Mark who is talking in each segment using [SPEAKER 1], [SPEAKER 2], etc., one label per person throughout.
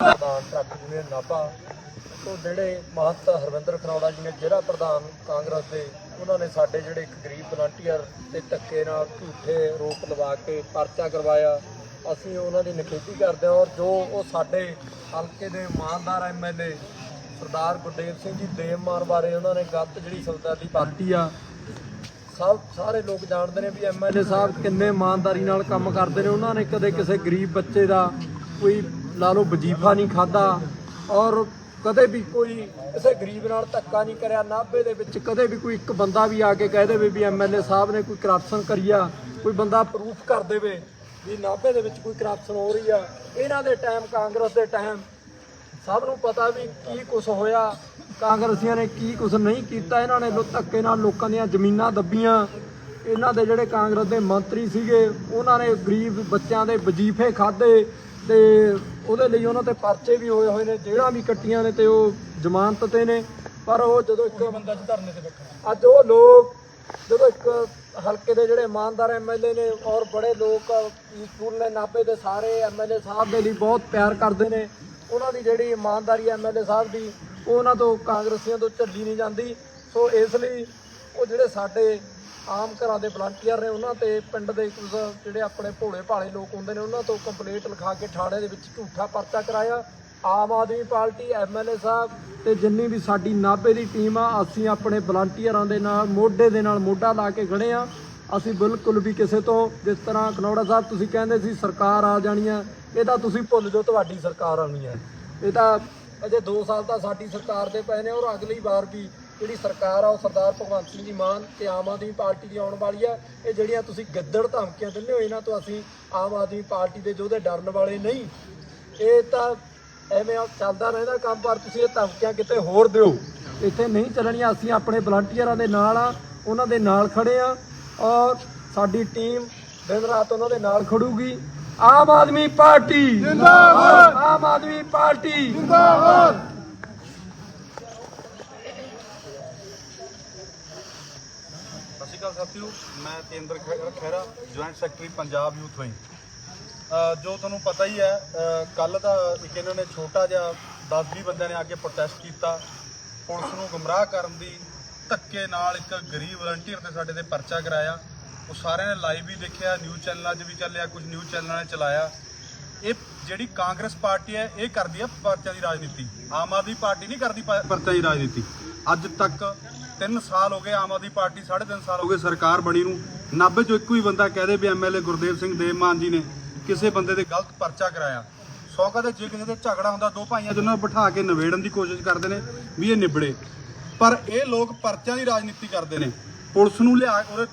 [SPEAKER 1] ਪ੍ਰਧਾਨ truck union Nabha ਤੋਂ ਜਿਹੜੇ ਮਹੰਤ ਹਰਵਿੰਦਰ ਖਨੌੜਾ ਜੀ ਨੇ ਜਿਹੜਾ ਪ੍ਰਧਾਨ ਕਾਂਗਰਸ ਦੇ, ਉਹਨਾਂ ਨੇ ਸਾਡੇ ਜਿਹੜੇ ਇੱਕ ਗਰੀਬ ਵਲੰਟੀਅਰ ਤੇ ਧੱਕੇ ਨਾਲ ਝੂਠੇ ਰੋਪ ਲਵਾ ਕੇ ਪਰਚਾ ਕਰਵਾਇਆ। ਅਸੀਂ ਉਹਨਾਂ ਦੀ ਨਿਖੇਧੀ ਕਰਦੇ ਹਾਂ ਔਰ ਜੋ ਉਹ ਸਾਡੇ ਹਲਕੇ ਦੇ ਇਮਾਨਦਾਰ ਐਮਐਲਏ ਸਰਦਾਰ ਗੁਰਦੇਵ ਸਿੰਘ ਜੀ ਦੇਵਮਾਨ ਬਾਰੇ ਉਹਨਾਂ ਨੇ ਗਲਤ ਜਿਹੜੀ ਸਰਦਾਰੀ ਪਾਰਟੀ ਆ, ਸਭ ਸਾਰੇ ਲੋਕ ਜਾਣਦੇ ਨੇ ਵੀ ਐਮਐਲਏ ਸਾਹਿਬ ਕਿੰਨੇ ਇਮਾਨਦਾਰੀ ਨਾਲ ਕੰਮ ਕਰਦੇ ਨੇ। ਉਹਨਾਂ ਨੇ ਕਦੇ ਕਿਸੇ ਗਰੀਬ ਬੱਚੇ ਦਾ ਕੋਈ ਲਾ ਲਓ, ਵਜੀਫਾ ਨਹੀਂ ਖਾਦਾ ਔਰ ਕਦੇ ਵੀ ਕੋਈ ਕਿਸੇ ਗਰੀਬ ਨਾਲ ਧੱਕਾ ਨਹੀਂ ਕਰਿਆ, ਨਾਭੇ ਦੇ ਵਿੱਚ ਕਦੇ ਵੀ ਕੋਈ ਇੱਕ ਬੰਦਾ ਵੀ ਆ ਕੇ ਕਹਿ ਦੇਵੇ ਵੀ ਐਮਐਲਏ ਸਾਹਿਬ ਨੇ ਕੋਈ ਕਰਪਸ਼ਨ ਕਰੀ ਆ, ਕੋਈ ਬੰਦਾ ਪ੍ਰੂਫ ਕਰ ਦੇਵੇ ਵੀ ਨਾਭੇ ਦੇ ਵਿੱਚ ਕੋਈ ਕਰਪਸ਼ਨ ਹੋ ਰਹੀ ਆ। ਇਹਨਾਂ ਦੇ ਟਾਈਮ ਕਾਂਗਰਸ ਦੇ ਟਾਈਮ ਸਭ ਨੂੰ ਪਤਾ ਵੀ ਕੀ ਕੁਝ ਹੋਇਆ, ਕਾਂਗਰਸੀਆਂ ਨੇ ਕੀ ਕੁਝ ਨਹੀਂ ਕੀਤਾ, ਇਹਨਾਂ ਨੇ ਧੱਕੇ ਨਾਲ ਲੋਕਾਂ ਦੀਆਂ ਜ਼ਮੀਨਾਂ ਦੱਬੀਆਂ। ਇਹਨਾਂ ਦੇ ਜਿਹੜੇ ਕਾਂਗਰਸ ਦੇ ਮੰਤਰੀ ਸੀਗੇ, ਉਹਨਾਂ ਨੇ ਗਰੀਬ ਬੱਚਿਆਂ ਦੇ ਵਜੀਫੇ ਖਾਦੇ ਤੇ ਉਹਦੇ ਲਈ ਉਹਨਾਂ ਤੇ ਪਰਚੇ ਵੀ ਹੋਏ ਹੋਏ ਨੇ ਜੇਲ੍ਹਾਂ ਵੀ ਕੱਟੀਆਂ ਨੇ ਤੇ ਉਹ ਜ਼ਮਾਨਤ ਤੇ ਨੇ ਪਰ ਉਹ ਜਦੋਂ ਇੱਕ ਬੰਦਾ ਚ ਧਰਨੇ ਤੇ ਬੈਠਾ। ਅੱਜ ਉਹ ਲੋਕ ਜਦੋਂ ਇੱਕ ਹਲਕੇ ਦੇ ਜਿਹੜੇ ਇਮਾਨਦਾਰ ਐਮਐਲਏ ਨੇ ਔਰ ਬੜੇ ਲੋਕ ਪੀਸਫੁਲ ਨੇ ਨਾਭੇ ਦੇ ਸਾਰੇ ਐਮਐਲਏ ਸਾਹਿਬ ਦੇ ਲਈ ਬਹੁਤ ਪਿਆਰ ਕਰਦੇ ਨੇ ਉਹਨਾਂ ਦੀ ਜਿਹੜੀ ਇਮਾਨਦਾਰੀ ਐਮਐਲਏ ਸਾਹਿਬ ਦੀ ਉਹ ਉਹਨਾਂ ਤੋਂ ਕਾਂਗਰਸੀਆਂ ਤੋਂ ਝੱਲੀ ਨਹੀਂ ਜਾਂਦੀ। ਸੋ ਇਸ ਲਈ ਉਹ ਜਿਹੜੇ ਸਾਡੇ ਆਮ ਘਰਾਂ ਦੇ ਵਲੰਟੀਅਰ ਨੇ ਉਹਨਾਂ ਤੇ ਪਿੰਡ ਦੇ ਕੁਝ ਜਿਹੜੇ ਆਪਣੇ ਭੋਲੇ ਭਾਲੇ ਲੋਕ ਹੁੰਦੇ ਨੇ, ਉਹਨਾਂ ਤੋਂ ਕੰਪਲੇਂਟ ਲਿਖਾ ਕੇ ਥਾਣੇ ਦੇ ਵਿੱਚ ਝੂਠਾ ਪਰਚਾ ਕਰਾਇਆ। ਆਮ ਆਦਮੀ ਪਾਰਟੀ ਐਮਐਲਏ ਸਾਹਿਬ ਤੇ ਜਿੰਨੀ ਵੀ ਸਾਡੀ ਨਾਭੇ ਦੀ ਟੀਮ ਆ, ਅਸੀਂ ਆਪਣੇ ਵਲੰਟੀਅਰਾਂ ਦੇ ਨਾਲ, ਮੋਢੇ ਦੇ ਨਾਲ ਮੋਢਾ ਲਾ ਕੇ ਖੜੇ ਆ। ਅਸੀਂ ਬਿਲਕੁਲ ਵੀ ਕਿਸੇ ਤੋਂ ਜਿਸ ਤਰ੍ਹਾਂ ਕਨੌੜਾ ਸਾਹਿਬ ਤੁਸੀਂ ਕਹਿੰਦੇ ਸੀ, ਸਰਕਾਰ ਆ ਜਾਣੀ ਆ, ਇਹ ਤਾਂ ਤੁਸੀਂ ਭੁੱਲ ਜਾਓ ਤੁਹਾਡੀ ਸਰਕਾਰ ਆਉਣੀ ਆ। ਇਹ ਤਾਂ ਅਜੇ 2 ਸਾਲ ਤਾਂ ਸਾਡੀ ਸਰਕਾਰ ਦੇ ਪਏ ਨੇ ਔਰ ਅਗਲੀ ਵਾਰ ਵੀ ਜਿਹੜੀ ਸਰਕਾਰ ਆ ਉਹ ਸਰਦਾਰ ਭਗਵੰਤ ਸਿੰਘ ਜੀ ਮਾਨ ਤੇ ਆਮ ਆਦਮੀ ਪਾਰਟੀ ਦੀ ਆਉਣ ਵਾਲੀ ਆ। ਇਹ ਜਿਹੜੀਆਂ ਤੁਸੀਂ ਗੱਦੜ ਧਮਕੀਆਂ ਦਿੰਦੇ ਹੋ ਇਹਨਾਂ ਤੋਂ ਅਸੀਂ ਆਮ ਆਦਮੀ ਪਾਰਟੀ ਦੇ ਯੋਧੇ ਡਰਨ ਵਾਲੇ ਨਹੀਂ। ਇਹ ਤਾਂ ਐਵੇਂ ਚੱਲਦਾ ਰਹਿੰਦਾ ਕੰਮ ਪਰ ਤੁਸੀਂ ਇਹ ਧਮਕੀਆਂ ਕਿਤੇ ਹੋਰ ਦਿਓ। ਇੱਥੇ ਨਹੀਂ ਚੱਲਣੀਆਂ ਅਸੀਂ ਆਪਣੇ ਵਲੰਟੀਅਰਾਂ ਦੇ ਨਾਲ ਆ ਉਹਨਾਂ ਦੇ ਨਾਲ ਖੜੇ ਆ ਔਰ ਸਾਡੀ ਟੀਮ ਦਿਨ ਰਾਤ ਉਹਨਾਂ ਦੇ ਨਾਲ ਖੜੂਗੀ। ਆਮ ਆਦਮੀ ਪਾਰਟੀ। ਜਿੰਦਾਬਾਦ। ਆਮ ਆਦਮੀ ਪਾਰਟੀ।
[SPEAKER 2] ਸਤਿ ਅਕਾਲ ਸਾਥੀਓ, ਮੈਂ ਤੇਂਦਰ ਖਹਿ- Khaira joint secretary Punjab youth wing ਜੋ ਤੁਹਾਨੂੰ ਪਤਾ ਹੀ ਹੈ ਕੱਲ ਦਾ ਇੱਕ ਇਹਨਾਂ ਨੇ ਛੋਟਾ ਜਿਹਾ 10-20 ਬੰਦਿਆਂ ਨੇ ਆ ਕੇ ਪ੍ਰੋਟੈਸਟ ਕੀਤਾ। ਪੁਲਿਸ ਨੂੰ ਗੁੰਮਰਾਹ ਕਰਨ ਦੀ ਧੱਕੇ ਨਾਲ ਇੱਕ ਗਰੀਬ ਵਲੰਟੀਅਰ ਤੇ ਸਾਡੇ ਤੇ ਪਰਚਾ ਕਰਾਇਆ। ਉਹ ਸਾਰਿਆਂ ਨੇ ਲਾਈਵ ਵੀ ਦੇਖਿਆ ਨਿਊਜ਼ ਚੈਨਲਾਂ 'ਚ ਵੀ ਚੱਲਿਆ, ਕੁਝ ਨਿਊਜ਼ ਚੈਨਲਾਂ ਨੇ ਚਲਾਇਆ। ਇਹ ਜਿਹੜੀ ਕਾਂਗਰਸ ਪਾਰਟੀ ਹੈ, ਇਹ ਕਰਦੀ ਹੈ ਪਰਚਾ ਦੀ ਰਾਜਨੀਤੀ। ਆਮ ਆਦਮੀ ਪਾਰਟੀ ਨਹੀਂ ਕਰਦੀ ਪਰਚਾ ਦੀ ਰਾਜਨੀਤੀ। ਅੱਜ ਤੱਕ 3 ਸਾਲ ਹੋ ਗਏ ਆਮ ਆਦਮੀ ਪਾਰਟੀ 3.5 ਸਾਲ ਹੋ ਗਏ ਸਰਕਾਰ ਬਣੀ ਨੂੰ। 90 ਚੋਂ ਇੱਕੋ ਹੀ ਬੰਦਾ ਕਹਦੇ ਵੀ ਐਮਐਲਏ ਗੁਰਦੇਵ ਸਿੰਘ ਦੇਵਮਾਨ ਜੀ ਨੇ ਕਿਸੇ ਬੰਦੇ ਦੇ ਗਲਤ ਪਰਚਾ ਕਰਾਇਆ। ਸੌ ਕਦੇ ਜੇ ਕਿਸੇ ਦੇ ਝਗੜਾ ਹੁੰਦਾ, ਦੋ ਭਾਈਆਂ ਜਿਹਨਾਂ ਨੂੰ ਬਿਠਾ ਕੇ ਨਿਬੇੜਨ ਦੀ ਕੋਸ਼ਿਸ਼ ਕਰਦੇ ਨੇ ਵੀ ਇਹ ਨਿਬੜੇ। ਪਰ ਇਹ ਲੋਕ ਪਰਚਿਆਂ ਦੀ ਰਾਜਨੀਤੀ ਕਰਦੇ ਨੇ। ਪੁਲਿਸ ਨੂੰ ਲਿਆ ਉਹਦੇ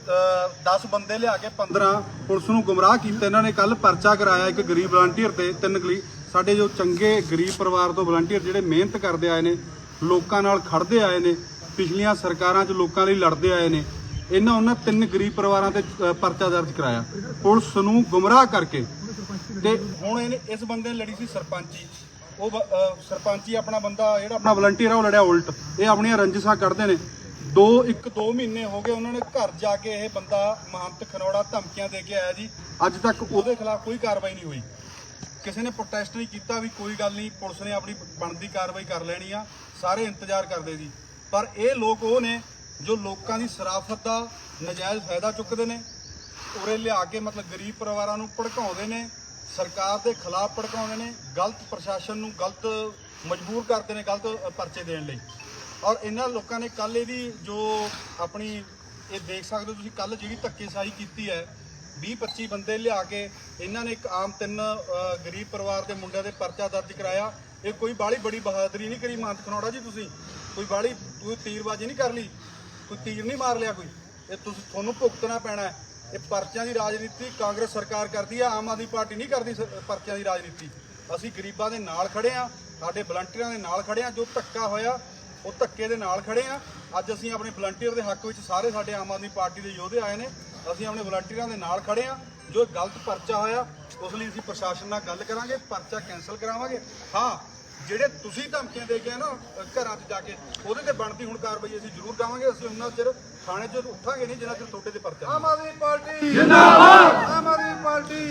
[SPEAKER 2] 10 ਬੰਦੇ ਲਿਆ ਕੇ 15 ਪੁਲਿਸ ਨੂੰ ਗੁੰਮਰਾਹ ਕੀਤਾ। ਇਹਨਾਂ ਨੇ ਕੱਲ ਪਰਚਾ ਕਰਾਇਆ ਇੱਕ ਗਰੀਬ ਵਲੰਟੀਅਰ ਤੇ ਤਿੰਨ ਗਲੀ ਸਾਡੇ ਜੋ ਚੰਗੇ ਗਰੀਬ ਪਰਿਵਾਰ ਤੋਂ ਵਲੰਟੀਅਰ ਜਿਹੜੇ ਮਿਹਨਤ ਕਰਦੇ ਆਏ ਨੇ, ਲੋਕਾਂ ਨਾਲ ਖੜਦੇ ਆਏ ਨੇ ਪਿਛਲੀਆਂ ਸਰਕਾਰਾਂ 'ਚ ਲੋਕਾਂ ਲਈ ਲੜਦੇ ਆਏ ਨੇ। ਇਹਨਾਂ ਉਹਨਾਂ ਤਿੰਨ ਗਰੀਬ ਪਰਿਵਾਰਾਂ ਤੇ ਪਰਚਾ ਦਰਜ ਕਰਾਇਆ। ਪੁਲਿਸ ਨੂੰ ਗੁੰਮਰਾਹ ਕਰਕੇ ਤੇ ਹੁਣ ਇਹਨੇ ਇਸ ਬੰਦੇ ਨੇ ਲੜੀ ਸੀ ਸਰਪੰਚੀ। ਉਹ ਬ- ਅਹ, ਸਰਪੰਚੀ ਆਪਣਾ ਬੰਦਾ, ਜਿਹੜਾ ਆਪਣਾ ਵਲੰਟੀਅਰ ਆ, ਉਹ ਲੜਿਆ ਉਲਟ। ਇਹ ਆਪਣੀਆਂ ਰੰਜਿਸ਼ਾਂ ਕੱਢਦੇ ਨੇ। ਦੋ, ਇੱਕ ਦੋ ਮਹੀਨੇ ਹੋ ਗਏ ਉਹਨਾਂ ਨੇ ਘਰ ਜਾ ਕੇ ਇਹ ਬੰਦਾ ਮਹੰਤ ਖਨੌੜਾ ਧਮਕੀਆਂ ਦੇ ਕੇ ਆਇਆ ਜੀ। ਅੱਜ ਤੱਕ ਉਹਦੇ ਖਿਲਾਫ ਕੋਈ ਕਾਰਵਾਈ ਨਹੀਂ ਹੋਈ। ਕਿਸੇ ਨੇ ਪ੍ਰੋਟੈਸਟ ਨਹੀਂ ਕੀਤਾ ਵੀ ਕੋਈ ਗੱਲ ਨਹੀਂ, ਪੁਲਿਸ ਨੇ ਆਪਣੀ ਬਣਦੀ ਕਾਰਵਾਈ ਕਰ ਲੈਣੀ ਆ। ਸਾਰੇ ਇੰਤਜ਼ਾਰ ਕਰਦੇ ਜੀ। ਪਰ ਇਹ ਲੋਕ ਉਹ ਨੇ ਜੋ ਲੋਕਾਂ ਦੀ ਸਰਾਫਤ ਦਾ ਨਜਾਇਜ਼ ਫਾਇਦਾ ਚੁੱਕਦੇ ਨੇ, ਉਰੇ ਲਿਆ ਕੇ ਮਤਲਬ ਗਰੀਬ ਪਰਿਵਾਰਾਂ ਨੂੰ ਭੜਕਾਉਂਦੇ ਨੇ, ਸਰਕਾਰ ਦੇ ਖਿਲਾਫ ਭੜਕਾਉਂਦੇ ਨੇ, ਗਲਤ ਪ੍ਰਸ਼ਾਸਨ ਨੂੰ ਗਲਤ ਮਜਬੂਰ ਕਰਦੇ ਨੇ ਗਲਤ ਪਰਚੇ ਦੇਣ ਲਈ। ਔਰ ਇਹਨਾਂ ਲੋਕਾਂ ਨੇ ਕੱਲ ਇਹਦੀ ਜੋ ਆਪਣੀ ਇਹ ਦੇਖ ਸਕਦੇ ਹੋ ਤੁਸੀਂ ਕੱਲ ਜਿਹੜੀ ਧੱਕੇਸ਼ਾਹੀ ਕੀਤੀ ਹੈ 20 25 ਬੰਦੇ ਲਿਆ ਕੇ ਇਹਨਾਂ ਨੇ ਇੱਕ ਆਮ ਤਿੰਨ ਗਰੀਬ ਪਰਿਵਾਰ ਦੇ ਮੁੰਡਿਆਂ ਦੇ ਪਰਚਾ ਦਰਜ ਕਰਾਇਆ। ਇਹ ਕੋਈ ਬਾਲੀ ਬੜੀ ਬਹਾਦਰੀ ਨਹੀਂ ਕਰੀ ਮਾਨਤ ਖਨੌੜਾ ਜੀ ਤੁਸੀਂ? ਕੋਈ ਬਾਲੀ ਕੋਈ ਤੀਰਬਾਜ਼ੀ ਨਹੀਂ ਕਰ ਲਈ, ਕੋਈ ਤੀਰ ਨਹੀਂ ਮਾਰ ਲਿਆ ਕੋਈ। ਇਹ ਤੁਸੀਂ, ਤੁਹਾਨੂੰ ਭੁਗਤਣਾ ਪੈਣਾ ਹੈ। ਇਹ ਪਰਚਿਆਂ ਦੀ ਰਾਜਨੀਤੀ ਕਾਂਗਰਸ ਸਰਕਾਰ ਕਰਦੀ ਆ, ਆਮ ਆਦਮੀ ਪਾਰਟੀ ਨਹੀਂ ਕਰਦੀ ਸ- ਪਰਚਿਆਂ ਦੀ ਰਾਜਨੀਤੀ। ਅਸੀਂ ਗਰੀਬਾਂ ਦੇ ਨਾਲ ਖੜੇ ਆ, ਸਾਡੇ ਵਲੰਟੀਅਰਾਂ ਦੇ ਨਾਲ ਖੜੇ ਆ, ਜੋ ਧੱਕਾ ਹੋਇਆ, ਉਹ ਧੱਕੇ ਦੇ ਨਾਲ ਖੜੇ ਆ। ਅੱਜ ਅਸੀਂ ਆਪਣੇ ਵਲੰਟੀਅਰ ਦੇ ਹੱਕ ਵਿੱਚ ਸਾਰੇ ਸਾਡੇ ਆਮ ਆਦਮੀ ਪਾਰਟੀ ਦੇ ਯੋਧੇ ਆਏ ਨੇ। ਅਸੀਂ ਆਪਣੇ ਵਲੰਟੀਅਰਾਂ ਦੇ ਨਾਲ ਖੜੇ ਆ। ਜੋ ਗਲਤ ਪਰਚਾ ਹੋਇਆ, ਉਸ ਲਈ ਅਸੀਂ ਪ੍ਰਸ਼ਾਸਨ ਨਾਲ ਗੱਲ ਕਰਾਂਗੇ, ਪਰਚਾ ਕੈਨਸਲ ਕਰਾਵਾਂਗੇ। ਹਾਂ ਜਿਹੜੇ ਤੁਸੀਂ ਧਮਕੀਆਂ ਦੇ ਕੇ ਨਾ ਘਰਾਂ 'ਚ ਜਾ ਕੇ ਉਹਦੇ ਤੇ ਬਣਦੀ ਹੁਣ ਕਾਰਵਾਈ ਅਸੀਂ ਜ਼ਰੂਰ ਕਰਾਂਗੇ ਅਸੀਂ ਉਹਨਾਂ ਚਿਰ ਥਾਣੇ 'ਚ ਉੱਠਾਂਗੇ ਨਹੀਂ ਜਿੰਨਾ ਚਿਰ ਤੁਹਾਡੇ ਤੇ ਪਰਚਾ ਆਮ ਆਦਮੀ ਪਾਰਟੀ। ਜਿੰਦਾਬਾਦ! ਆਮ ਆਦਮੀ ਪਾਰਟੀ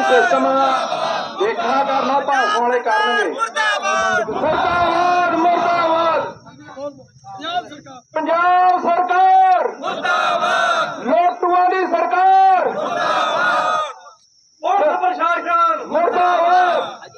[SPEAKER 3] ਸਿਸਟਮ ਦੇਖਣਾ ਕਰਨਾ ਭਾਸ਼ਣ ਵਾਲੇ ਕਰਨਗੇ ਮੁਰਦਾਬਾਦ ਮੁਰਦਾਬਾਦ ਪੰਜਾਬ ਸਰਕਾਰ ਮੁਰਦਾਬਾਦ ਲੋਟੂਆਂ ਦੀ ਸਰਕਾਰ ਮੁਰਦਾਬਾਦ ਪੁਲਿਸ ਪ੍ਰਸ਼ਾਸਨ ਮੁਰਦਾਬਾਦ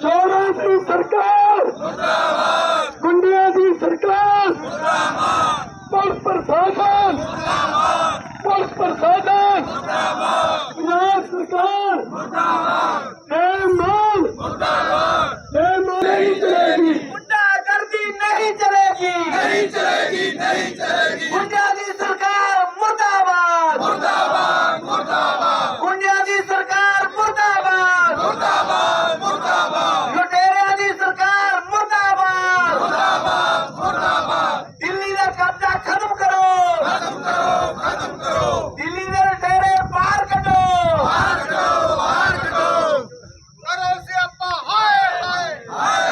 [SPEAKER 3] ਚੋਰਾਂ ਦੀ ਸਰਕਾਰ ਮੁਰਦਾਬਾਦ ਗੁੰਡਿਆਂ ਦੀ ਸਰਕਾਰ ਮੁਰਦਾਬਾਦ ਪੁਲਿਸ ਪ੍ਰਸ਼ਾਸਨ ਮੁਰਦਾਬਾਦ ਪੁਲਿਸ ਪ੍ਰਸ਼ਾਸਨ ਮੁਰਦਾਬਾਦ ਪੰਜਾਬ ਸਰਕਾਰ ਮੁਰਦਾਬਾਦ ਇਹ ਮਾਨ ਮੁਰਦਾਬਾਦ ਇਹ ਮਾਨ ਨਹੀਂ ਚਲੇਗੀ
[SPEAKER 4] ਗੁੰਡਾਗਰਦੀ ਨਹੀਂ ਚਲੇਗੀ ਨਹੀਂ ਚਲੇਗੀ ਨਹੀਂ ਚਲੇਗੀ ਗੁੰਡਿਆਂ ਦੀ ਸਰਕਾਰ ਮੁਰਦਾਬਾਦ ਮੁਰਦਾਬਾਦ ਮੁਰਦਾਬਾਦ ਗੁੰਡਿਆਂ ਦੀ ਸਰਕਾਰ ਮੁਰਦਾਬਾਦ ਮੁਰਦਾਬਾਦ ਮੁਰਦਾਬਾਦ ਲੁਟੇਰਿਆਂ ਦੀ ਸਰਕਾਰ ਮੁਰਦਾਬਾਦ ਮੁਰਦਾਬਾਦ ਮੁਰਦਾਬਾਦ ਦਿੱਲੀ ਦਾ ਕਬਜ਼ਾ ਖਤਮ ਕਰੋ ਖਤਮ ਕਰੋ ਖਤਮ ਕਰੋ ਦਿੱਲੀ ਦੇ ਲੁਟੇਰੇ ਬਾਹਰ ਕੱਢੋ ਬਾਹਰ ਕੱਢੋ ਬਾਹਰ ਕੱਢੋ ਕਰੋ ਸਿਆਪਾ ਹਾਏ ਹਾਏ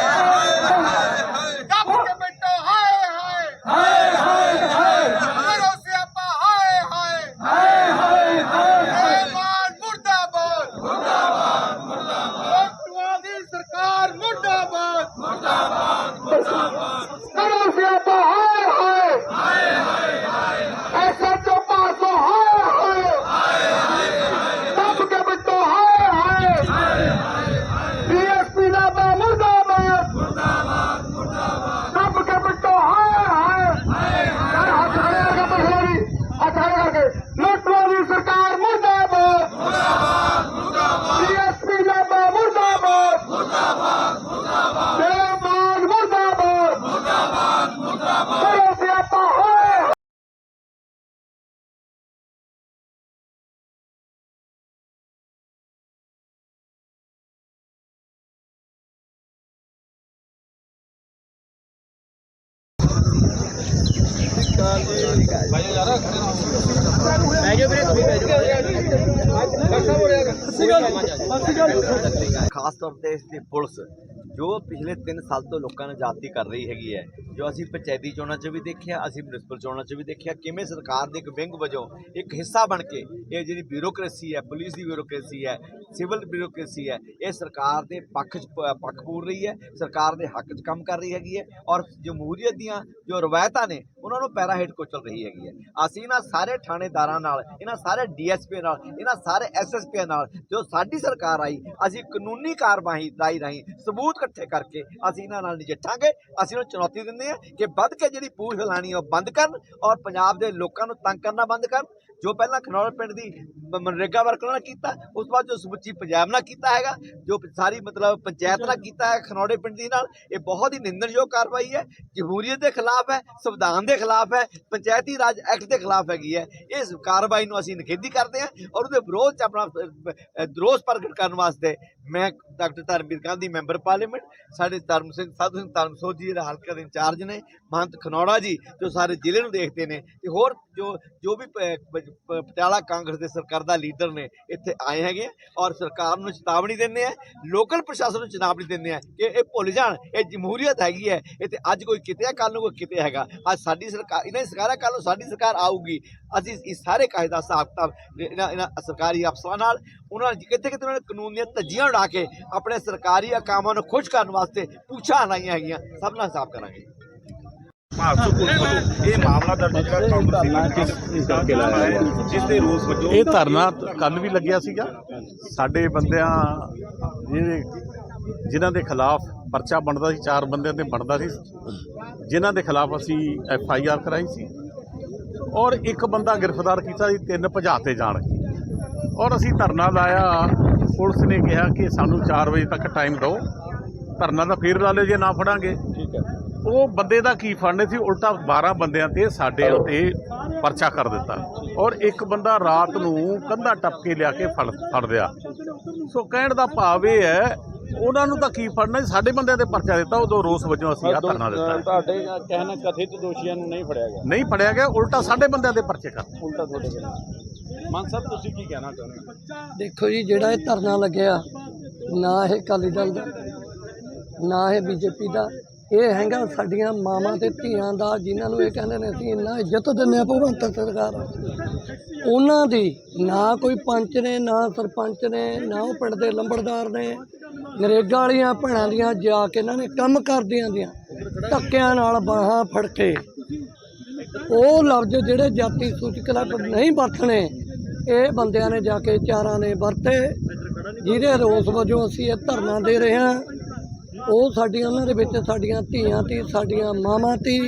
[SPEAKER 4] ਕੱਪ ਕੇ ਬੈਠੋ ਹਾਏ ਹਾਏ
[SPEAKER 3] ਹਾਏ ਹਾਏ ਹਾਏ
[SPEAKER 4] ਕਰੋ ਸਿਆਪਾ ਹਾਏ ਹਾਏ
[SPEAKER 3] ਹਾਏ ਹਾਏ ਹਾਏ
[SPEAKER 4] ਮਾਨ ਮੁਰਦਾਬਾਦ ਮੁਰਦਾਬਾਦ ਮੁਰਦਾਬਾਦ ਲੋਟੂਆਂ ਦੀ ਸਰਕਾਰ ਮੁਰਦਾਬਾਦ
[SPEAKER 3] ਕਰੋ ਸਿਆਪਾ ਹਾਏ ਹਾਏ ਹਾਏ ਹਾਏ ਐਸਐਚਓ ਪਾਸੋ ਹਾਏ ਹਾਏ ਦੱਬ ਕੇ ਬਿੱਟੋ ਹਾਏ ਹਾਏ ਡੀਐਸਪੀ ਦਾ ਬਾ ਮੁਰਦਾਬਾਦ ਮੁਰਦਾਬਾਦ ਮੁਰਦਾਬਾਦ ਦੱਬ ਕੇ ਬਿੱਟੋ ਹਾਏ ਹਾਏ ਯਾਰ ਹੱਥ ਖੜੇ ਕਰਕੇ ਪਿਛਲੇ ਵੀ ਹੱਥ ਖੜੇ ਕਰਕੇ ਲੋਟੂਆਂ ਦੀ ਸਰਕਾਰ ਮੁਰਦਾਬਾਦ ਮੁਰਦਾਬਾਦ ਮੁਰਦਾਬਾਦ ਡੀਐਸਪੀ ਦਾ ਬਾ ਮੁਰਦਾਬਾਦ ਮੁਰਦਾਬਾਦ ਮੁਰਦਾਬਾਦ ਮੁਰਦਾਬਾਦ ਮੁਰਦਾਬਾਦ ਮੁਰਦਾਬਾਦ ਕਰੋ ਸਿਆਪਾ ਹੋਏ
[SPEAKER 5] ਖਾਸ ਤੌਰ ਤੇ ਇਸ ਦੀ ਪੁਲਿਸ ਜੋ ਪਿਛਲੇ 3 ਸਾਲ ਤੋਂ ਲੋਕਾਂ ਨੂੰ ਜਾਤੀ ਕਰ ਰਹੀ ਹੈਗੀ ਹੈ, ਜੋ ਅਸੀਂ ਪੰਚਾਇਤੀ ਚੋਣਾਂ 'ਚ ਵੀ ਦੇਖਿਆ, ਅਸੀਂ ਮਿਊਨਿਸਪਲ ਚੋਣਾਂ 'ਚ ਵੀ ਦੇਖਿਆ, ਕਿਵੇਂ ਸਰਕਾਰ ਦੇ ਇੱਕ ਵਿੰਗ ਵਜੋਂ ਇੱਕ ਹਿੱਸਾ ਬਣ ਕੇ ਇਹ ਜਿਹੜੀ ਬਿਊਰੋਕ੍ਰੇਸੀ ਹੈ ਪੁਲਿਸ ਦੀ ਬਿਊਰੋਕ੍ਰੇਸੀ ਹੈ ਸਿਵਲ ਬਿਊਰੋਕ੍ਰੇਸੀ ਹੈ, ਇਹ ਸਰਕਾਰ ਦੇ ਪੱਖ 'ਚ ਪੱਖ ਪੂਰ ਰਹੀ ਹੈ, ਸਰਕਾਰ ਦੇ ਹੱਕ 'ਚ ਕੰਮ ਕਰ ਰਹੀ ਹੈਗੀ ਹੈ ਔਰ ਜਮਹੂਰੀਅਤ ਦੀਆਂ ਜੋ ਰਵਾਇਤਾਂ ਨੇ, ਉਹਨਾਂ ਨੂੰ ਪੈਰਾ ਹੇਠ ਕੁਚਲ ਰਹੀ ਹੈਗੀ ਹੈ। ਅਸੀਂ ਇਹਨਾਂ ਸਾਰੇ ਥਾਣੇਦਾਰਾਂ ਨਾਲ, ਇਹਨਾਂ ਸਾਰੇ ਡੀਐਸਪੀ ਨਾਲ, ਇਹਨਾਂ ਸਾਰੇ ਐਸਐਸਪੀ ਨਾਲ ਜੋ ਸਾਡੀ ਸਰਕਾਰ ਆਈ, ਅਸੀਂ ਕਾਨੂੰਨੀ ਕਾਰਵਾਈ ਰਾਹੀਂ ਰਾਹੀਂ ਸਬੂਤ ਇਕੱਠੇ ਕਰਕੇ ਅਸੀਂ ਇਹਨਾਂ ਨਾਲ ਨਜਿੱਠਾਂਗੇ, ਅਸੀਂ ਨੂੰ ਚੁਣੌਤੀ ਦਿੰਦੇ ਹਾਂ ਕਿ ਵੱਧ ਕੇ ਜਿਹੜੀ ਪੂਛ ਹਿਲਾਣੀ ਉਹ ਬੰਦ ਕਰਨ ਔਰ ਪੰਜਾਬ ਦੇ ਲੋਕਾਂ ਨੂੰ ਤੰਗ ਕਰਨਾ ਬੰਦ ਕਰਨ। ਜੋ ਪਹਿਲਾਂ ਖਨੌਰ ਪਿੰਡ ਦੀ ਮਨਰੇਗਾ ਵਰਕਰਾਂ ਨਾਲ ਕੀਤਾ ਉਸ ਤੋਂ ਬਾਅਦ ਜੋ ਸਮੁੱਚੀ ਪੰਜਾਬ ਨਾਲ ਕੀਤਾ ਹੈਗਾ ਜੋ ਸਾਰੀ ਮਤਲਬ ਪੰਚਾਇਤ ਨਾਲ ਕੀਤਾ ਹੈ ਖਨੌੜੇ ਪਿੰਡ ਦੀ ਨਾਲ ਇਹ ਬਹੁਤ ਹੀ ਨਿੰਦਣਯੋਗ ਕਾਰਵਾਈ ਹੈ ਜਮਹੂਰੀਅਤ ਦੇ ਖਿਲਾਫ ਹੈ ਸੰਵਿਧਾਨ ਦੇ ਖਿਲਾਫ ਹੈ ਪੰਚਾਇਤੀ ਰਾਜ ਐਕਟ ਦੇ ਖਿਲਾਫ ਹੈਗੀ ਹੈ। ਇਸ ਕਾਰਵਾਈ ਨੂੰ ਅਸੀਂ ਨਿਖੇਧੀ ਕਰਦੇ ਹਾਂ ਔਰ ਉਹਦੇ ਵਿਰੋਧ ਚ ਆਪਣਾ ਅ, ਰੋਸ ਪ੍ਰਗਟ ਕਰਨ ਵਾਸਤੇ ਮੈਂ doctor Dharamvir Gandhi member parliament ਸਾਡੇ ਧਰਮ ਸਿੰਘ ਸਾਧੂ ਸਿੰਘ ਧਰਮਸੋਤ ਜੀ ਜਿਹੜੇ ਹਲਕਾ ਦੇ ਇੰਚਾਰਜ ਨੇ ਮਹੰਤ ਖਨੌੜਾ ਜੀ ਜੋ ਸਾਰੇ ਜ਼ਿਲ੍ਹੇ ਨੂੰ ਦੇਖਦੇ ਨੇ ਤੇ ਹੋਰ ਜੋ ਜੋ ਵੀ ਪਟਿਆਲਾ ਕਾਂਗਰਸ ਦੇ ਸਰਕਾਰ ਦਾ ਲੀਡਰ ਨੇ ਇੱਥੇ ਆਏ ਹੈਗੇ ਔਰ ਸਰਕਾਰ ਨੂੰ ਚੇਤਾਵਨੀ ਦਿੰਦੇ ਆ, ਲੋਕਲ ਪ੍ਰਸ਼ਾਸਨ ਨੂੰ ਚੇਤਾਵਨੀ ਦਿੰਦੇ ਆ ਕਿ ਇਹ ਭੁੱਲ ਜਾਣ, ਇਹ ਜਮਹੂਰੀਅਤ ਹੈਗੀ ਹੈ ਇਹ ਤੇ ਅੱਜ ਕੋਈ ਕਿਤੇ ਆ ਕੱਲ ਨੂੰ ਕੋਈ ਕਿਤੇ ਹੈਗਾ, ਅੱਜ ਸਾਡੀ ਸਰਕਾਰ, ਇਹਨਾਂ ਦੀ ਸਰਕਾਰ ਹੈ ਕੱਲ ਨੂੰ ਸਾਡੀ ਸਰਕਾਰ ਆਊਗੀ, ਅਸੀਂ ਇਸ ਸਾਰੇ ਕਾਇਦੇ ਦਾ ਹਿਸਾਬ ਕਿਤਾਬ ਇਹਨਾਂ ਇਹਨਾਂ ਸਰਕਾਰੀ ਅਫਸਰਾਂ ਨਾਲ, ਉਹਨਾਂ ਨੇ ਕਿਤੇ ਕਿਤੇ ਉਹਨਾਂ ਨੇ ਕਾਨੂੰਨ ਦੀਆਂ ਧੱਜੀਆਂ ਉਡਾ ਕੇ ਆਪਣੇ ਸਰਕਾਰੀ ਕਾਮਾਂ ਨੂੰ ਖੁਸ਼ ਕਰਨ ਵਾਸਤੇ ਪੁੱਛਾਂ ਲਾਈਆਂ ਹੈਗੀਆਂ, ਸਭ ਨਾਲ ਹਿਸਾਬ ਕਰਾਂਗੇ।
[SPEAKER 6] ਭਾਰਤ ਪੁਲਿਸ ਵੱਲੋਂ ਇਹ ਮਾਮਲਾ ਦਰਜ ਜਿਹੜਾ ਕਾਂਗਰਸੀ ਵਰਕਰ ਕਰਕੇ ਲਾਇਆ ਹੈ ਜਿਸ ਦੇ ਰੋਸ ਵਜੋਂ।
[SPEAKER 7] ਇਹ ਧਰਨਾ ਕੱਲ ਵੀ ਲੱਗਿਆ ਸੀਗਾ। ਸਾਡੇ ਬੰਦਿਆਂ ਜਿਹੜੇ ਜਿਨ੍ਹਾਂ ਦੇ ਖਿਲਾਫ ਪਰਚਾ ਬਣਦਾ ਸੀ ਚਾਰ ਬੰਦਿਆਂ ਤੇ ਬਣਦਾ ਸੀ। ਜਿਨ੍ਹਾਂ ਦੇ ਖਿਲਾਫ ਅਸੀਂ ਐਫ ਆਈ ਆਰ ਕਰਾਈ ਸੀ। ਔਰ ਇੱਕ ਬੰਦਾ ਗ੍ਰਿਫਤਾਰ ਕੀਤਾ ਸੀ ਤਿੰਨ ਭਜਾਤੇ ਜਾਣ ਔਰ ਅਸੀਂ ਧਰਨਾ ਲਾਇਆ। ਪੁਲਿਸ ਨੇ ਕਿਹਾ ਕਿ ਸਾਨੂੰ 4 ਵਜੇ ਤੱਕ ਟਾਈਮ ਦਿਓ। ਧਰਨਾ ਤਾਂ ਫੇਰ ਲਾ ਲਿਓ ਜੇ ਨਾ ਫੜਾਂਗੇ। ਉਹ ਬੰਦੇ ਦਾ ਕੀ ਫੜਨੇ ਸੀ ਉਲਟਾ 12 ਬੰਦਿਆਂ ਤੇ ਸਾਡੇ ਉੱਤੇ ਪਰਚਾ ਕਰ ਦਿੱਤਾ। ਔਰ ਇੱਕ ਬੰਦਾ ਰਾਤ ਨੂੰ ਕੰਧਾ ਟੱਪ ਕੇ ਲਿਆ ਕੇ ਫੜ ਫੜ ਲਿਆ। ਸੋ ਕਹਿਣ ਦਾ ਭਾਵ ਇਹ ਹੈ ਉਹਨਾਂ ਨੂੰ ਤਾਂ ਕੀ ਫੜਨਾ ਸੀ, ਸਾਡੇ ਬੰਦਿਆਂ ਤੇ ਪਰਚਾ ਦਿੱਤਾ ਉਦੋਂ ਰੋਸ ਵਜੋਂ ਅਸੀਂ ਆ ਧਰਨਾ ਦਿੱਤਾ।
[SPEAKER 8] ਤੁਹਾਡੇ ਕਹਿਣਾ ਕਥਿਤ ਦੋਸ਼ੀਆਂ ਨੂੰ ਨਹੀਂ ਫੜਿਆ ਗਿਆ।
[SPEAKER 7] ਨਹੀਂ ਫੜਿਆ ਗਿਆ ਉਲਟਾ ਸਾਡੇ ਬੰਦਿਆਂ ਦੇ ਪਰਚੇ ਕਰ
[SPEAKER 8] ਉਲਟਾ ਤੁਹਾਡੇ ਕੋਲ ਮਾਨ ਸਾਹਿਬ ਤੁਸੀਂ ਕੀ ਕਹਿਣਾ ਚਾਹੁੰਦੇ ਹੋ?
[SPEAKER 9] ਦੇਖੋ ਜੀ ਜਿਹੜਾ ਇਹ ਧਰਨਾ ਲੱਗਿਆ ਨਾ ਇਹ ਅਕਾਲੀ ਦਲ ਦਾ ਨਾ ਇਹ ਬੀਜੇਪੀ ਦਾ
[SPEAKER 10] ਇਹ ਹੈਗਾ ਸਾਡੀਆਂ ਮਾਵਾਂ ਤੇ ਧੀਆਂ ਦਾ, ਜਿਨ੍ਹਾਂ ਨੂੰ ਇਹ ਕਹਿੰਦੇ ਨੇ ਅਸੀਂ ਇੰਨਾ ਇੱਜ਼ਤ ਦਿੰਦੇ ਆ ਭਗਵੰਤ ਸਰਕਾਰ ਉਹਨਾਂ ਦੀ ਨਾ ਕੋਈ ਪੰਚ ਨੇ, ਨਾ ਸਰਪੰਚ ਨੇ, ਨਾ ਉਹ ਪਿੰਡ ਦੇ ਲੰਬੜਦਾਰ ਨੇ, ਨਰੇਗਾ ਵਾਲੀਆਂ ਭੈਣਾਂ ਦੀਆਂ ਜਾ ਕੇ ਇਹਨਾਂ ਨੇ ਕੰਮ ਕਰਦੀਆਂ ਦੀਆਂ, ਧੱਕਿਆਂ ਨਾਲ ਬਾਹਾਂ ਫੜ ਕੇ। ਉਹ ਲਫ਼ਜ਼ ਜਿਹੜੇ ਜਾਤੀ ਸੂਚਕ ਲਫ਼ਜ਼ ਨਹੀਂ ਵਰਤਣੇ, ਇਹ ਬੰਦਿਆਂ ਨੇ ਜਾ ਕੇ ਚਾਰਾਂ ਨੇ ਵਰਤੇ, ਜਿਹਦੇ ਰੋਸ ਵਜੋਂ ਅਸੀਂ ਇਹ ਧਰਨਾ ਦੇ ਰਹੇ ਹਾਂ। ਉਹ ਸਾਡੀਆਂ ਉਹਨਾਂ ਦੇ ਵਿੱਚ ਸਾਡੀਆਂ ਧੀਆਂ ਤੀ ਸਾਡੀਆਂ ਮਾਵਾਂ ਤੀ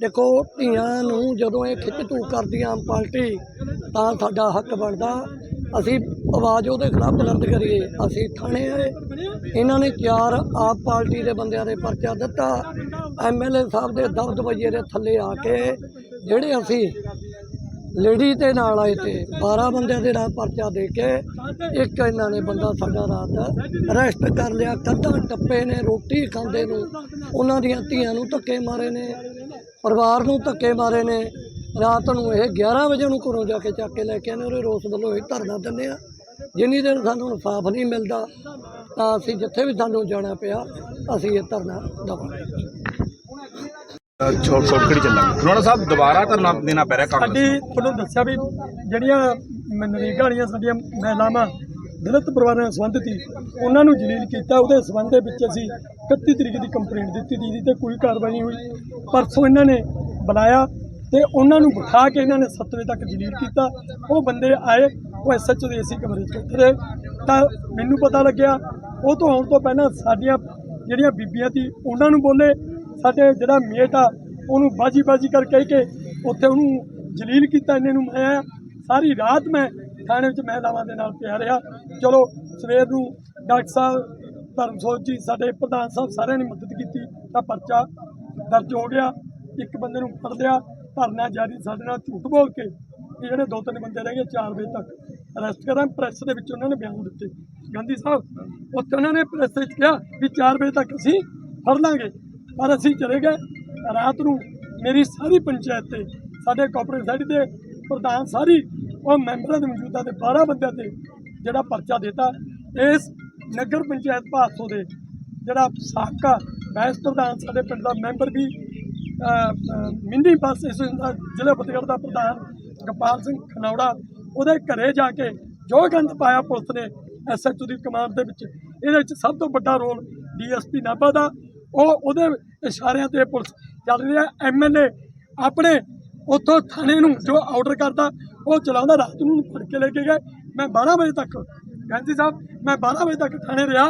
[SPEAKER 10] ਦੇਖੋ ਧੀਆਂ ਨੂੰ ਜਦੋਂ ਇਹ ਖਿੱਚ ਧੂ ਕਰਦੀ ਆਮ ਪਾਰਟੀ, ਤਾਂ ਸਾਡਾ ਹੱਕ ਬਣਦਾ। ਅਸੀਂ ਆਵਾਜ਼ ਉਹਦੇ ਖਿਲਾਫ ਬੁਲੰਦ ਕਰੀਏ। ਅਸੀਂ ਥਾਣੇ ਆਏ। ਇਹਨਾਂ ਨੇ ਚਾਰ ਆਪ ਪਾਰਟੀ ਦੇ ਬੰਦਿਆਂ ਦੇ ਪਰਚਾ ਦਿੱਤਾ। ਐਮਐਲਏ ਸਾਹਿਬ ਦੇ ਦਬਦਬਈਏ ਦੇ ਥੱਲੇ ਆ ਕੇ, ਜਿਹੜੇ ਅਸੀਂ ਲੇਡੀ ਦੇ ਨਾਲ ਆਏ ਤੇ 12 ਬੰਦਿਆਂ ਦੇ ਨਾਲ ਪਰਚਾ ਦੇ ਕੇ ਇੱਕ ਇਹਨਾਂ ਨੇ ਬੰਦਾ ਸਾਡਾ ਰਾਤ ਅਰੈਸਟ ਕਰ ਲਿਆ ਕੰਧਾਂ ਟੱਪੇ ਨੇ, ਰੋਟੀ ਖਾਂਦੇ ਨੂੰ, ਉਹਨਾਂ ਦੀਆਂ ਧੀਆਂ ਨੂੰ ਧੱਕੇ ਮਾਰੇ ਨੇ, ਪਰਿਵਾਰ ਨੂੰ ਧੱਕੇ ਮਾਰੇ ਨੇ। ਰਾਤ ਨੂੰ ਇਹ 11 ਵਜੇ ਨੂੰ ਘਰੋਂ ਜਾ ਕੇ ਚੱਕ ਕੇ ਲੈ ਕੇ ਆਨੇ ਉਹਦੇ ਰੋਸ ਵੱਲੋਂ ਇਹ ਧਰਨਾ ਦਿੰਦੇ ਆ। ਜਿੰਨੀ ਦਿਨ ਸਾਨੂੰ ਇਨਸਾਫ ਨਹੀਂ ਮਿਲਦਾ, ਤਾਂ ਅਸੀਂ ਜਿੱਥੇ ਵੀ ਸਾਨੂੰ ਜਾਣਾ ਪਿਆ, ਅਸੀਂ ਇਹ ਧਰਨਾ ਦੇਵਾਂਗੇ।
[SPEAKER 6] ਛੋਟ ਛੋਟ ਖੜੀ ਚੱਲਾਂਗੇ। ਖਰੋੜਾ ਸਾਹਿਬ ਦੁਬਾਰਾ ਧਰਨਾ ਦੇਣਾ ਪੈ ਰਿਹਾ ਕਾਂਗਰਸ
[SPEAKER 9] ਸਾਡੀ ਤੁਹਾਨੂੰ ਦੱਸਿਆ ਵੀ ਜਿਹੜੀਆਂ ਮਨਰੇਗਾ ਵਾਲੀਆਂ ਸਾਡੀਆਂ ਮਹਿਲਾਵਾਂ ਦਲਿਤ ਪਰਿਵਾਰਾਂ ਨਾਲ ਸੰਬੰਧਿਤ ਸੀ ਉਹਨਾਂ ਨੂੰ ਜਲੀਲ ਕੀਤਾ ਉਹਦੇ ਸੰਬੰਧ ਦੇ ਵਿੱਚ ਅਸੀਂ 31 ਤਰੀਕ ਦੀ ਕੰਪਲੇਂਟ ਦਿੱਤੀ ਜਿਹਦੀ ਤੇ ਕੋਈ ਕਾਰਵਾਈ ਨਹੀਂ ਹੋਈ। ਪਰਸੋਂ ਇਹਨਾਂ ਨੇ ਬੁਲਾਇਆ ਤੇ ਉਹਨਾਂ ਨੂੰ ਬਿਠਾ ਕੇ ਇਹਨਾਂ ਨੇ 7 ਵਜੇ ਤੱਕ ਜਲੀਲ ਕੀਤਾ। ਉਹ ਬੰਦੇ ਆਏ ਉਹ ਐਸਐਚਓ ਦੇ ਏਸੀ ਕਮਰੇ 'ਚ ਰਹੇ। ਤਾਂ ਮੈਨੂੰ ਪਤਾ ਲੱਗਿਆ ਉਹ ਤੋਂ ਆਉਣ ਤੋਂ ਪਹਿਲਾਂ ਸਾਡੀਆਂ ਜਿਹੜੀਆਂ ਬੀਬੀਆਂ ਸੀ ਉਹਨਾਂ ਨੂੰ ਬੋਲੇ ਸਾਡੇ ਜਿਹੜਾ ਮੇਟ ਆ, ਉਹਨੂੰ ਬਾਜੀ ਬਾਜੀ ਕਰ ਕਹਿ ਕੇ ਉੱਥੇ ਉਹਨੂੰ ਜਲੀਲ ਕੀਤਾ ਇਹਨੇ ਨੂੰ ਮੈਂ ਸਾਰੀ ਰਾਤ ਮੈਂ ਥਾਣੇ ਵਿੱਚ ਮਹਿਲਾਵਾਂ ਦੇ ਨਾਲ ਪਿਆ ਰਿਹਾ। ਚਲੋ, ਸਵੇਰ ਨੂੰ ਡਾਕਟਰ ਸਾਹਿਬ, ਧਰਮਸੋਤ ਜੀ, ਸਾਡੇ ਪ੍ਰਧਾਨ ਸਾਹਿਬ ਸਾਰਿਆਂ ਨੇ ਮਦਦ ਕੀਤੀ, ਤਾਂ ਪਰਚਾ ਦਰਜ ਹੋ ਗਿਆ। ਇੱਕ ਬੰਦੇ ਨੂੰ ਫੜ ਲਿਆ, ਧਰਨਾ ਜਾਰੀ ਸਾਡੇ ਨਾਲ ਝੂਠ ਬੋਲ ਕੇ ਵੀ ਜਿਹੜੇ ਦੋ ਤਿੰਨ ਬੰਦੇ ਰਹਿ ਗਏ 4 ਵਜੇ ਤੱਕ ਅਰੈਸਟ ਕਰਾਂ। ਪ੍ਰੈਸ ਦੇ ਵਿੱਚ ਉਹਨਾਂ ਨੇ ਬਿਆਨ ਦਿੱਤੇ। ਗਾਂਧੀ ਸਾਹਿਬ, ਉੱਥੇ ਉਹਨਾਂ ਨੇ ਪ੍ਰੈਸ ਵਿੱਚ ਕਿਹਾ ਵੀ 4 ਵਜੇ ਤੱਕ ਅਸੀਂ ਫੜ ਲਾਂਗੇ। ਪਰ ਅਸੀਂ ਚਲੇ ਗਏ। ਰਾਤ ਨੂੰ ਮੇਰੀ ਸਾਰੀ ਪੰਚਾਇਤ ਤੇ, ਸਾਡੇ ਕੋਆਪਰੇਟਿਵ ਸਾਈਡ ਦੇ ਪ੍ਰਧਾਨ ਸਾਰੀ, ਉਹ ਮੈਂਬਰਾਂ ਦੇ ਮੌਜੂਦਾ ਦੇ 12 ਬੰਦਿਆਂ ਤੇ ਜਿਹੜਾ ਪਰਚਾ ਦਿੱਤਾ। ਇਸ ਨਗਰ ਪੰਚਾਇਤ ਭਾਸੋ ਦੇ ਜਿਹੜਾ ਸਾਬਕਾ ਵੈਸ ਪ੍ਰਧਾਨ ਸਾਡੇ ਪਿੰਡ ਦਾ ਮੈਂਬਰ ਵੀ ਮਿੰਨੀ ਬੱਸ ਇਸ ਦਾ ਜ਼ਿਲ੍ਹਾ ਫਤਿਹਗੜ੍ਹ ਦਾ ਪ੍ਰਧਾਨ ਗੋਪਾਲ ਸਿੰਘ ਖਨੌੜਾ, ਉਹਦੇ ਘਰੇ ਜਾ ਕੇ ਜੋ ਗੰਦ ਪਾਇਆ ਪੁਲਿਸ ਨੇ ਐਸਐਚਓ ਦੀ ਕਮਾਂਡ ਦੇ ਵਿੱਚ। ਇਹਦੇ ਵਿੱਚ ਸਭ ਤੋਂ ਵੱਡਾ ਰੋਲ ਡੀਐਸਪੀ ਨਾਭਾ ਦਾ ਉਹ ਉਹਦੇ ਇਸ਼ਾਰਿਆਂ ਤੇ ਪੁਲਿਸ ਚੱਲ ਰਹੀ ਹੈ। ਐਮਐਲਏ ਆਪਣੇ ਉੱਥੋਂ ਥਾਣੇ ਨੂੰ ਜੋ ਆਰਡਰ ਕਰਦਾ ਉਹ ਚਲਾਉਂਦਾ ਰਾਤ ਨੂੰ ਫੜ ਕੇ ਲੈ ਕੇ ਗਏ। ਮੈਂ 12 ਵਜੇ ਤੱਕ ਗਾਂਧੀ ਸਾਹਿਬ ਮੈਂ 12 ਵਜੇ ਤੱਕ ਥਾਣੇ ਰਿਹਾ।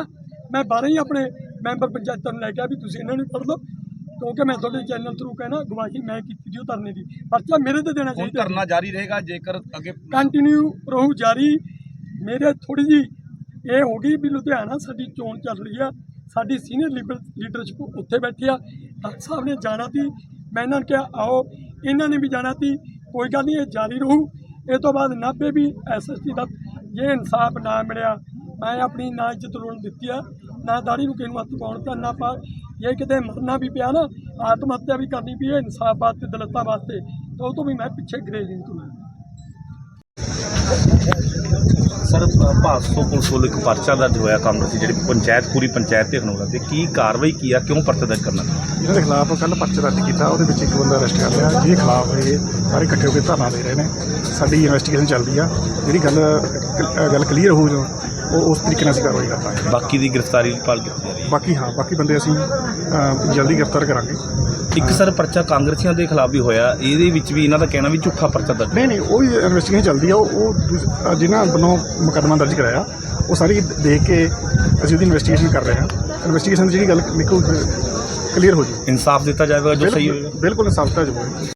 [SPEAKER 9] ਮੈਂ 12 ਹੀ ਆਪਣੇ ਮੈਂਬਰ ਪੰਚਾਇਤ ਨੂੰ ਲੈ ਕੇ ਆ ਵੀ ਤੁਸੀਂ ਇਹਨਾਂ ਨੂੰ ਫੜ ਲਓ ਕਿਉਂਕਿ ਮੈਂ ਤੁਹਾਡੇ ਚੈਨਲ ਥਰੂ ਕਹਿਣਾ ਗਵਾਹੀ ਮੈਂ ਕੀਤੀ ਜੀ ਉਹ ਧਰਨੇ ਦੀ। ਪਰਚਾ ਮੇਰੇ ਤੇ ਦੇਣਾ ਚਾਹੀਦਾ।
[SPEAKER 6] ਧਰਨਾ ਜਾਰੀ ਰਹੇਗਾ ਜੇਕਰ ਅੱਗੇ
[SPEAKER 9] ਕੰਟੀਨਿਊ ਰਹੂ ਜਾਰੀ। ਮੇਰੇ ਥੋੜੀ ਜੀ ਇਹ ਹੋ ਗਈ ਵੀ ਲੁਧਿਆਣਾ ਸਾਡੀ ਚੋਣ ਚੱਲ ਰਹੀ ਆ। ਸਾਡੀ ਸੀਨੀਅਰ ਲੀਡਰਸ਼ਿਪ ਉੱਥੇ ਬੈਠੀ ਆ। ਡਾਕਟਰ ਸਾਹਿਬ ਨੇ ਜਾਣਾ ਸੀ। ਮੈਂ ਇਹਨਾਂ ਨੂੰ ਕਿਹਾ, ਆਓ, ਇਹਨਾਂ ਨੇ ਵੀ ਜਾਣਾ ਸੀ। ਕੋਈ ਗੱਲ ਨਹੀਂ, ਇਹ ਜਾਰੀ ਰਹੂ। ਇਹ ਤੋਂ ਬਾਅਦ ਨਾਭੇ ਵੀ ਐਸਐਸਟੀ ਦਾ ਜੇ ਇਨਸਾਫ ਨਾ ਮਿਲਿਆ, ਮੈਂ ਆਪਣੀ ਨਾ ਇੱਜ਼ਤ ਰੋਣ ਦਿੱਤੀ ਆ, ਨਾ ਦਾੜੀ ਨੂੰ ਕਿਸੇ ਨੂੰ ਹੱਥ ਪਾਉਣ ਤੇ, ਨਾ ਪਾ ਜੇ ਕਿਤੇ ਮਰਨਾ ਵੀ ਪਿਆ ਨਾ ਆਤਮ ਹੱਤਿਆ ਵੀ ਕਰਨੀ ਪਈ ਹੈ ਇਨਸਾਫ ਵਾਸਤੇ, ਦਲਤਾਂ ਵਾਸਤੇ, ਤਾਂ ਉਹ ਤੋਂ ਵੀ ਮੈਂ ਪਿੱਛੇ ਗਰੇਜ ਨਹੀਂ ਕਰੂੰਗਾ
[SPEAKER 6] ਸਰ ਭਾਸੋ ਪੁਲਿਸ ਵੱਲੋਂ ਇੱਕ ਪਰਚਾ ਦਰਜ ਹੋਇਆ ਕਾਂਗਰਸ ਦੀ ਜਿਹੜੀ ਪੰਚਾਇਤ ਪੂਰੀ ਪੰਚਾਇਤ ਤੇ ਖਨੋੜਾ ਤੇ ਕੀ ਕਾਰਵਾਈ ਕੀ ਆ? ਕਿਉਂ ਪਰਚਾ ਦਰਜ ਕਰਨਾ?
[SPEAKER 11] ਇਹਨਾਂ ਦੇ ਖਿਲਾਫ ਕੱਲ ਪਰਚਾ ਦਰਜ ਕੀਤਾ ਉਹਦੇ ਵਿੱਚ ਇੱਕ ਬੰਦਾ ਅਰੈਸਟ ਕਰ ਲਿਆ। ਜਿਹਦੇ ਖਿਲਾਫ ਇਹ ਸਾਰੇ ਇਕੱਠੇ ਹੋ ਕੇ ਧਰਨਾ ਦੇ ਰਹੇ ਨੇ। ਸਾਡੀ ਇਨਵੈਸਟੀਗੇਸ਼ਨ ਚੱਲਦੀ ਆ। ਜਿਹੜੀ ਗੱਲ ਗੱਲ ਕਲੀਅਰ ਹੋ ਜੋ ਉਹ ਉਸ ਤਰੀਕੇ ਨਾਲ ਅਸੀਂ ਕਾਰਵਾਈ ਕਰਾਂਗੇ
[SPEAKER 6] ਬਾਕੀ ਦੀ ਗ੍ਰਿਫਤਾਰੀ ਭਾਲ ਕੀਤੀ ਜਾ ਰਹੀ ਹੈ।
[SPEAKER 11] ਬਾਕੀ ਹਾਂ ਬਾਕੀ ਬੰਦੇ ਅਸੀਂ ਜਲਦੀ ਗ੍ਰਿਫਤਾਰ ਕਰਾਂਗੇ।
[SPEAKER 6] ਇੱਕ ਸਰ ਪਰਚਾ ਕਾਂਗਰਸੀਆਂ ਦੇ ਖਿਲਾਫ ਵੀ ਹੋਇਆ। ਇਹਦੇ ਵਿੱਚ ਵੀ ਇਹਨਾਂ ਦਾ ਕਹਿਣਾ ਵੀ ਝੂਠਾ ਪਰਚਾ ਦਰਜ
[SPEAKER 11] ਨਹੀਂ ਨਹੀਂ ਉਹ ਵੀ ਇਨਵੈਸਟੀਗੇਸ਼ਨ ਚੱਲਦੀ ਆ। ਉਹ ਦੂਸ- ਅ, ਜਿਨ੍ਹਾਂ ਵੱਲੋਂ ਮੁਕੱਦਮਾ ਦਰਜ ਕਰਾਇਆ ਉਹ ਸਾਰੀ ਦੇਖ ਕੇ ਅਸੀਂ ਉਹਦੀ ਇਨਵੈਸਟੀਗੇਸ਼ਨ ਕਰ ਰਹੇ ਹਾਂ। ਇਨਵੈਸਟੀਗੇਸ਼ਨ ਦੀ ਜਿਹੜੀ ਗੱਲ ਨਿਕਲ ਕਲੀਅਰ ਹੋ ਜੂ।
[SPEAKER 6] ਇਨਸਾਫ ਦਿੱਤਾ ਜਾਵੇਗਾ ਜੋ ਸਹੀ ਹੋਵੇਗਾ
[SPEAKER 11] ਬਿਲਕੁਲ ਇਨਸਾਫ ਤਾਂ ਜੋ